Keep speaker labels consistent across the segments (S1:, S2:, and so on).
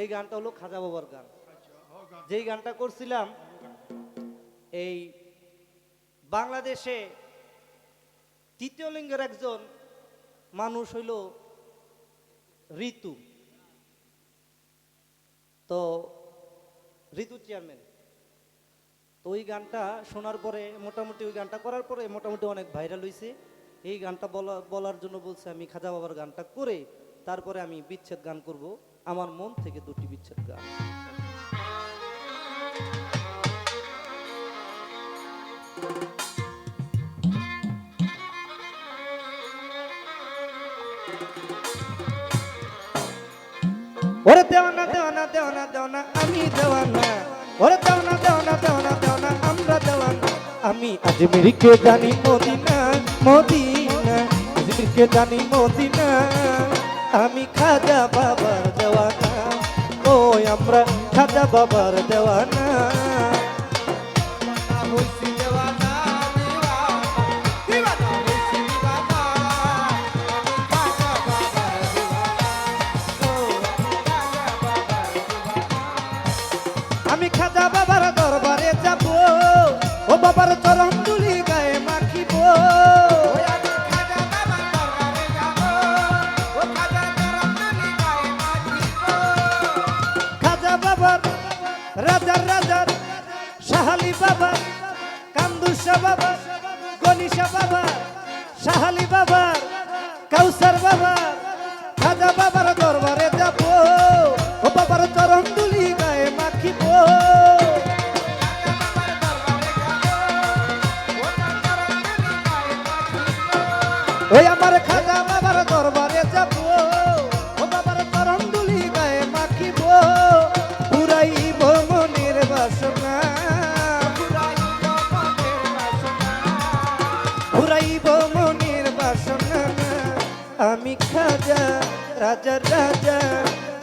S1: এই গানটা হলো খাজা বাবার গান। যেই গানটা করছিলাম, এই বাংলাদেশে তৃতীয় লিঙ্গের একজন মানুষ হইল ঋতু। তো ঋতু চেয়ারম্যান তো ওই গানটা শোনার পরে, মোটামুটি ওই গানটা করার পরে মোটামুটি অনেক ভাইরাল হয়েছে এই গানটা বলা, বলার জন্য বলছে আমি খাজা বাবার গানটা করে তারপরে আমি বিচ্ছেদ গান করব। আমার মন থেকে দুটি বিচ্ছেদ গান। ওরে দেওয়ানা দেওয়ানা দেওয়ানা দেওয়ানা আমি দেওয়ানা ওরে দেওয়ানা দেওয়ানা দেওয়ানা দেওয়ানা আমরা দেওয়ানা আমি আজমিরকে জানি মদিনা মদিনা। আজমিরকে জানি মদিনা। আমি খাজা ওই আমরা খাজা বাবার দেওয়ানা। বাবা কান্দুসা বাবা গনিশা বাবা শাহালি বাবা কাউসার বাবা খাজা বাবার পুরাইব মনের বাসনা। আমি খাজা, রাজার রাজা,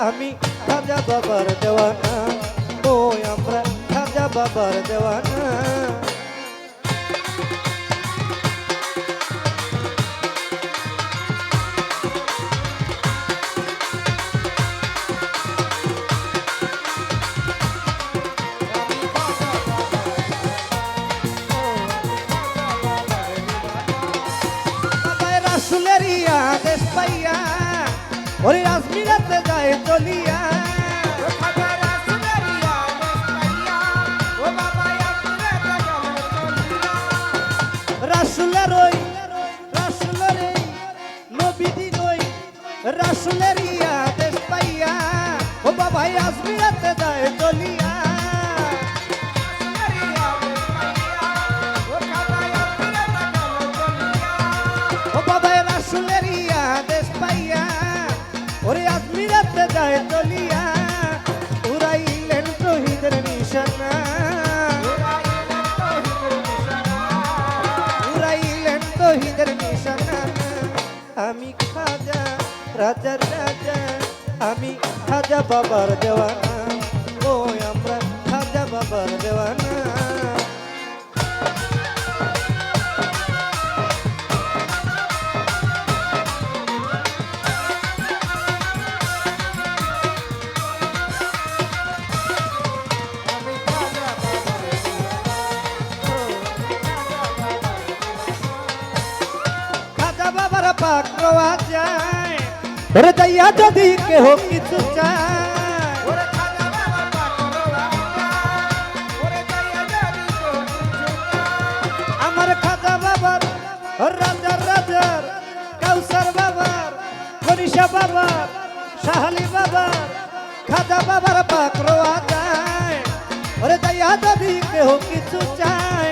S1: আমি খাজা বাবার দেওয়ানা। ও আমরা খাজা বাবার দেওয়ানা। ওই রাজমিরাতে যায় চলিয়া। রাসুলের ওই, রাসুলের এই নবীদিন ওই রাসুলের আদেশ পাইয়া। ও বাবাই আজমিরাতে যায় চলিয়া। রাজার রাজা আমি খাজা বাবার দেওয়ানা। ও আমরা খাজা বাবার দেওয়ানা। খাজা বাবার পাক রওয়া যায় ওরে যাইয়া যদি কেহ কিছু চায়। আমার খাজা বাবার রাজার রাজার কাউসার বাবার গরিষা বাবার সাহালি বাবার খাজা বাবার পাক রওয়া যায় ওরে যাইয়া যদি কেহ কিছু চায়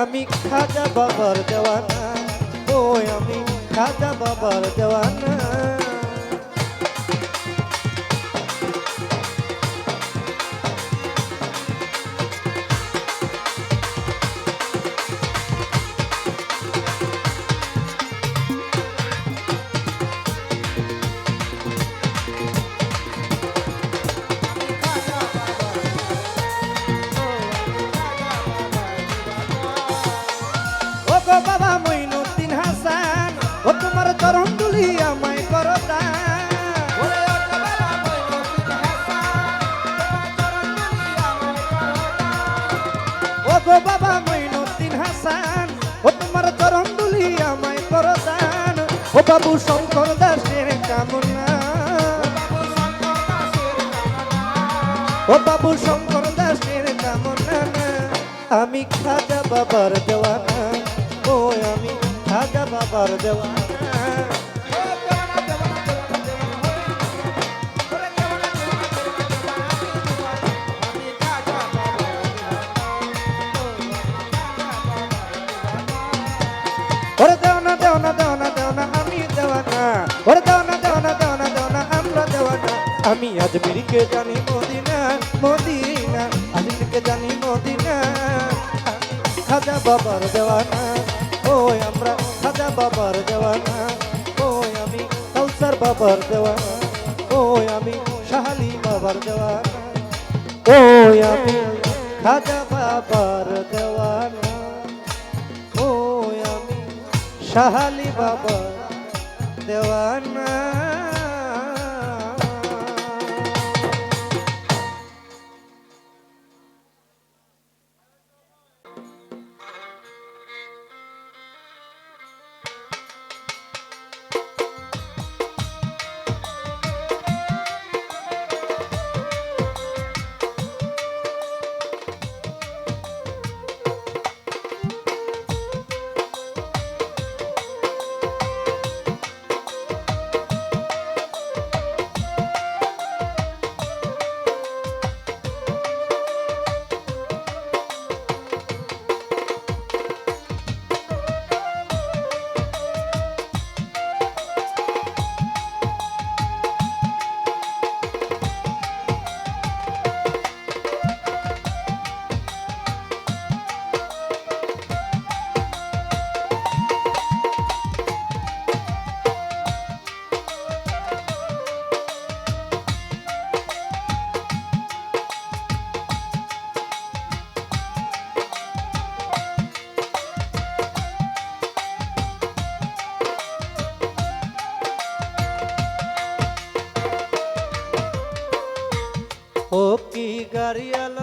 S1: আমি খাজা বাবার দেওয়ানা ও আমি খাজা বাবার দেওয়ানা। বাবু শঙ্কর দাসের কামনা। ও বাবু শঙ্কর দাসের কামনা আমি খাজা বাবার দেওয়ানা। ও আমি খাজা বাবার দেওয়ানা। আজমিরকে জানি মদিনা মদিনা আজমিরকে জানি মদিনা। খাজা বাবার দেওয়ানা, ওই আমরা খাজা বাবার দেওয়ানা। ওই আমি কাউসার বাবার দেওয়ানা, ওই আমি শাহালি বাবার দেওয়ানা। ওই আমি খাজা বাবার দেওয়ানা। ওই আমি শাহালি বাবা দেওয়ানা। গাড়িয়াল